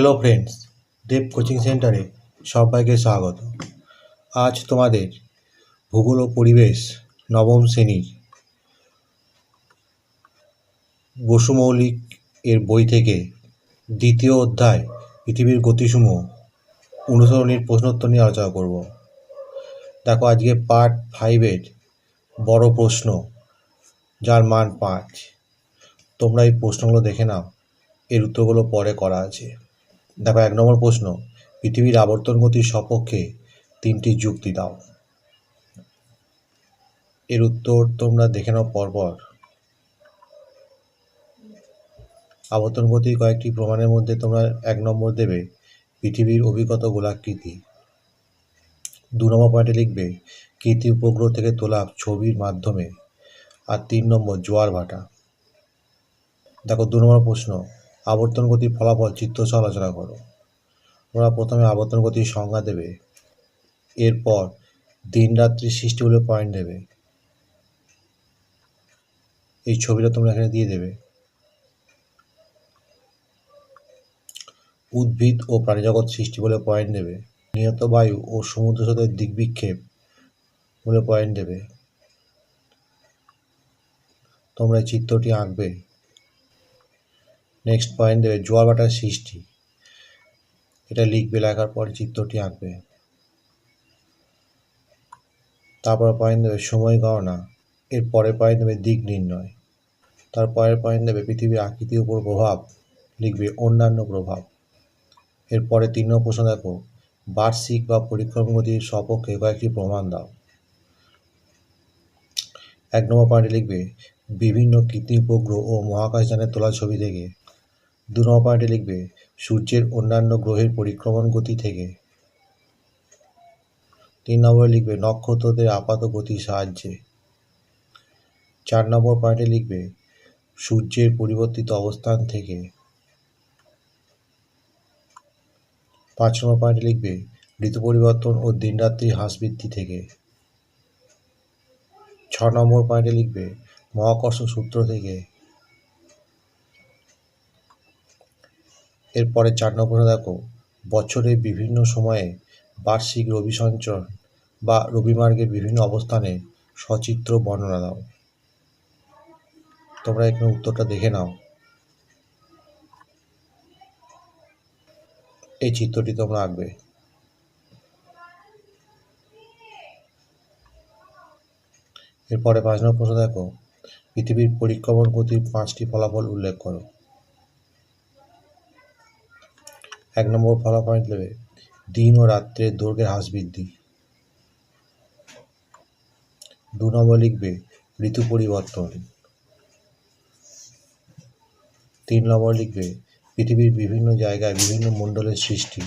Hello friends দেব coaching সেন্টারে সবাইকে স্বাগত। আজ তোমাদের ভূগোল ও পরিবেশ নবম শ্রেণির বসুমৌলিক এর বই থেকে দ্বিতীয় অধ্যায় পৃথিবীর গতিসমূহ অনুসরণীর প্রশ্নোত্তর নিয়ে আলোচনা করব। দেখো আজকে পার্ট ফাইভের বড় প্রশ্ন, যার মান পাঁচ। তোমরা এই প্রশ্নগুলো দেখে নাও, এর উত্তরগুলো পরে করা আছে। দেখো, এক নম্বর প্রশ্ন, পৃথিবীর আবর্তন গতির সপক্ষে তিনটি যুক্তি দাও। এর উত্তর তোমরা দেখে নাও পরপর। আবর্তন গতির কয়েকটি প্রমাণের মধ্যে তোমরা এক নম্বর দেবে, পৃথিবীর অভিগত গোলাকৃতি। দু নম্বর পয়েন্টে লিখবে, কৃতি উপগ্রহ থেকে তোলা ছবির মাধ্যমে। আর তিন নম্বর জোয়ার ভাটা। দেখো, দু নম্বর প্রশ্ন আবর্তন গতির ফলাফল চিত্রসহ আলোচনা করো। তোমরা প্রথমে আবর্তন গতির সংজ্ঞা দেবে। এরপর দিন রাত্রি সৃষ্টি বলে পয়েন্ট দেবে। এই ছবিটা তোমরা এখানে দিয়ে দেবে। উদ্ভিদ ও প্রাণীজগৎ সৃষ্টি বলে পয়েন্ট দেবে। নিহত বায়ু ও সমুদ্র স্রোতের দিক বিক্ষেপ বলে পয়েন্ট দেবে। তোমরা চিত্রটি আঁকবে। নেক্সট পয়েন্ট দেবে জোয়ার ভাটার সৃষ্টি। এটা লিখবে, লেখার পর চিত্রটি আঁকবে। তারপর পয়েন্ট দেবে, সময় গণনা। এর পরে পয়েন্ট দেবে, দিক নির্ণয়। তারপরের পয়েন্ট দেবে, পৃথিবীর আকৃতির উপর প্রভাব। লিখবে, অন্যান্য প্রভাব। এরপরে তিন নম্বর প্রশ্ন দেখো। বার্ষিক বা পরিক্রমণ গতির সপক্ষে কয়েকটি প্রমাণ দাও। এক নম্বর পয়েন্টে লিখবে, বিভিন্ন কৃত্রিম উপগ্রহ ও মহাকাশযানের তোলা ছবি থেকে দু নম্বর পয়েন্টে লিখবে, সূর্যের অন্যান্য গ্রহের পরিক্রমণ গতি থেকে। তিন নম্বরে লিখবে, নক্ষত্রদের আপাত গতির সাহায্যে। চার নম্বর পয়েন্টে লিখবে, সূর্যের পরিবর্তিত অবস্থান থেকে। পাঁচ নম্বর পয়েন্টে লিখবে, ঋতু পরিবর্তন ও দিনরাত্রি হ্রাস বৃদ্ধি থেকে। ছ নম্বর পয়েন্টে লিখবে, মহাকর্ষ সূত্র থেকে। এরপরে চার নম্বর দেখো, বছরের বিভিন্ন সময়ে বার্ষিক রবি সঞ্চরণ বা রবিমার্গের বিভিন্ন অবস্থানে সচিত্র বর্ণনা দাও। তোমরা এখানে উত্তরটা দেখে নাও। এই চিত্রটি তোমরা আঁকবে। এরপরে পাঁচ নম্বর প্রশ্ন দেখো, পৃথিবীর পরিক্রমণ গতির পাঁচটি ফলাফল উল্লেখ করো। এক নম্বর ফলাফল দেবে দিন ও রাত্রের দৈর্ঘ্যের হ্রাস বৃদ্ধি। দু নম্বর লিখবে, ঋতু পরিবর্তন। তিন নম্বর লিখবে, পৃথিবীর বিভিন্ন জায়গায় বিভিন্ন মণ্ডলের সৃষ্টি।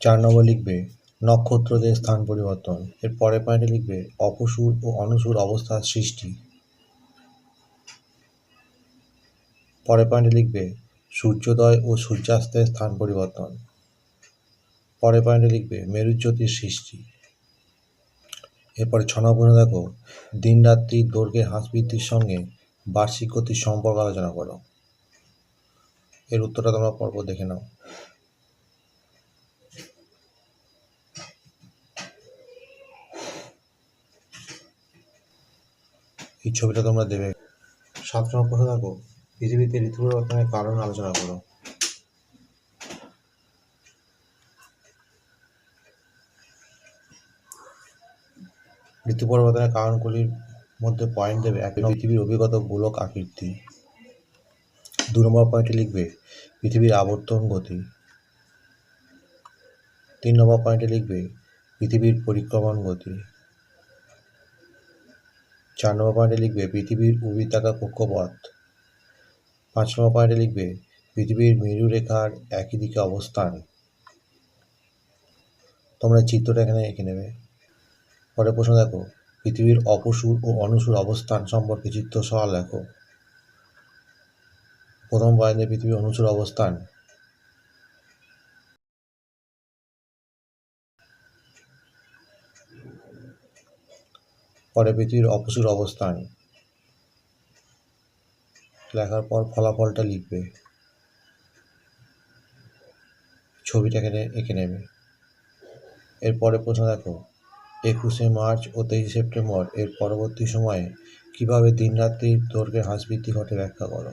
চার নম্বর লিখবে, নক্ষত্রদের স্থান পরিবর্তন। এর পরের পয়েন্টে লিখবে, অপসুর ও অনুসুর অবস্থার সৃষ্টি। পরের পয়েন্টে লিখবে সূর্যোদয় ও সূর্যাস্তের স্থান পরিবর্তন। পরের পয়েন্টে লিখবে, মেরুজ্যোতির সৃষ্টি। এরপরে ছ নম্বর দেখো দিন রাত্রি দৈর্ঘ্যের হ্রাস বৃদ্ধির সঙ্গে বার্ষিক গতির সম্পর্ক আলোচনা করো। এর উত্তরটা তোমরা পরপর দেখে নাও। এই ছবিটা তোমরা দেবে। সাত নম্বর দেখো পৃথিবীতে ঋতু পরিবর্তনের কারণ আলোচনা করো। ঋতু পরিবর্তনের কারণগুলির মধ্যে পয়েন্ট দেবে এক পৃথিবীর অভিগত গোলক আকৃতি। দু নম্বর পয়েন্টে লিখবে, পৃথিবীর আবর্তন গতি। তিন নম্বর পয়েন্টে লিখবে, পৃথিবীর পরিক্রমণ গতি। চার নম্বর পয়েন্টে লিখবে, পৃথিবীর উর্বৃত্তাকার কক্ষপথ। পাঁচ নম্বর পয়েন্টে লিখবে, পৃথিবীর মেরুরেখার একই দিকে অবস্থান। তোমরা চিত্রটা এখানে এঁকে নেবে। পরের প্রশ্ন দেখো, পৃথিবীর অপসুর ও অনুসুর অবস্থান সম্পর্কে চিত্র সহ লেখো। প্রথম পয়েন্টে পৃথিবীর অনুসুর অবস্থান। পরে পৃথিবীর অপসুর অবস্থান। লেখার পর ফলাফলটা লিখবে। ছবিটাকে এঁকে নেবে। এরপরে প্রশ্ন দেখো, একুশে মার্চ ও তেইশে সেপ্টেম্বর, এর পরবর্তী সময়ে কীভাবে দিনরাত্রির দৈর্ঘ্যের হ্রাস বৃদ্ধি ঘটে ব্যাখ্যা করো।